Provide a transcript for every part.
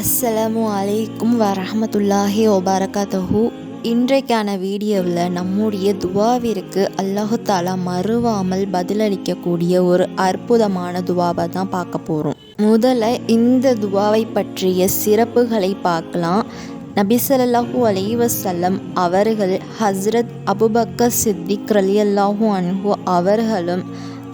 அஸ்ஸலாமு அலைக்கும் வரஹமத்துல்லாஹி வபரகாத்தஹு இன்றைக்கான வீடியோவில் நம்முடைய துவாவிற்கு அல்லாஹு தாலா மறுவாமல் பதிலளிக்கக்கூடிய ஒரு அற்புதமான துவாவை தான் பார்க்க போகிறோம் முதல்ல இந்த துவாவை பற்றிய சிறப்புகளை பார்க்கலாம். நபி அலைவசல்லம் அவர்கள் ஹஸ்ரத் அபுபக்கர் சித்திக் ரலியல்லாஹு அன்ஹு அவர்களும்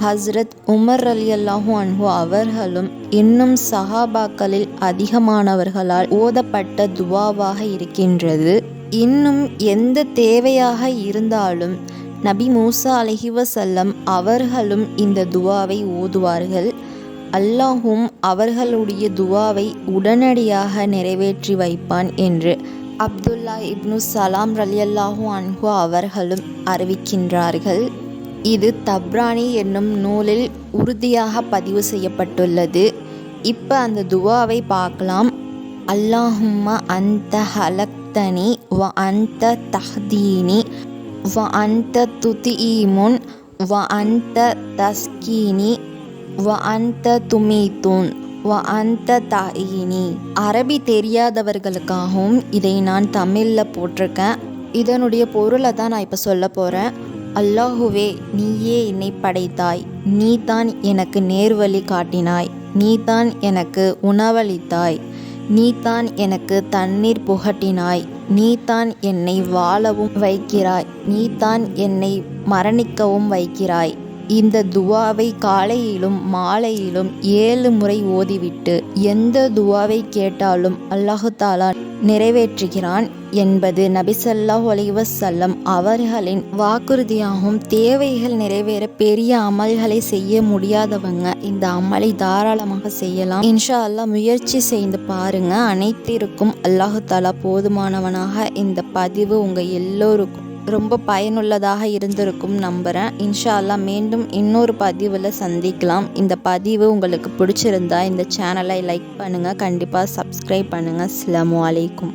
ஹஸ்ரத் உமர் அலி அல்லாஹூ அன்ஹு அவர்களும் இன்னும் சஹாபாக்களில் அதிகமானவர்களால் ஓதப்பட்ட துவாவாக இருக்கின்றது. இன்னும் எந்த தேவையாக இருந்தாலும் நபி மூசா அலைஹி வஸல்லம் அவர்களும் இந்த துவாவை ஓதுவார்கள். அல்லாஹும் அவர்களுடைய துவாவை உடனடியாக நிறைவேற்றி வைப்பான் என்று அப்துல்லா இப்னு சலாம் ரலியல்லாஹூ அன்ஹு அவர்களும் அறிவிக்கின்றார்கள். இது தப்ரானி என்னும் நூலில் உறுதியாக பதிவு செய்யப்பட்டுள்ளது. இப்போ அந்த துவாவை பார்க்கலாம். அல்லாஹும்மா அந்த ஹலக்தனி வ அந்த தஹ்தீனி வ அந்த துதிஈமுன் வ அந்த தஸ்கீனி வ அந்த துமீதுன் வ அந்த தாயினி. அரபி தெரியாதவர்களுக்காகவும் இதை நான் தமிழில் போட்டிருக்கேன். இதனுடைய பொருளை தான் நான் இப்போ சொல்ல போகிறேன் அல்லாஹுவே நீயே என்னை படைத்தாய். நீதான் எனக்கு நேர்வழி காட்டினாய். நீதான் எனக்கு உணவளித்தாய். நீதான் எனக்கு தண்ணீர் புகட்டினாய். நீதான் என்னை வாழவும் வைக்கிறாய். நீதான் என்னை மரணிக்கவும் வைக்கிறாய். இந்த துவாவை காலையிலும் மாலையிலும் ஏழு முறை ஓதிவிட்டு எந்த துவாவை கேட்டாலும் அல்லாஹு தாலா நிறைவேற்றுகிறான் என்பது நபிசல்லாஹ் அலைவசல்லம் அவர்களின் வாக்குறுதியாகும். தேவைகள் நிறைவேற பெரிய அமல்களை செய்ய முடியாதவங்க இந்த அமலை தாராளமாக செய்யலாம். இன்ஷா அல்லாஹ் முயற்சி செய்து பாருங்க. அனைத்திற்கும் அல்லாஹு தாலா போதுமானவனாக இந்த பதிவு உங்க எல்லோருக்கும் ரொம்ப பயனுள்ளதாக இருந்திருக்கும் நம்புகிறேன் இன்ஷா அல்லாஹ் மீண்டும் இன்னொரு பதிவில் சந்திக்கலாம். இந்த பதிவு உங்களுக்கு பிடிச்சிருந்தா இந்த சேனலை லைக் பண்ணுங்கள் கண்டிப்பாக சப்ஸ்கிரைப் பண்ணுங்கள் அஸ்ஸலாமு அலைக்கும்.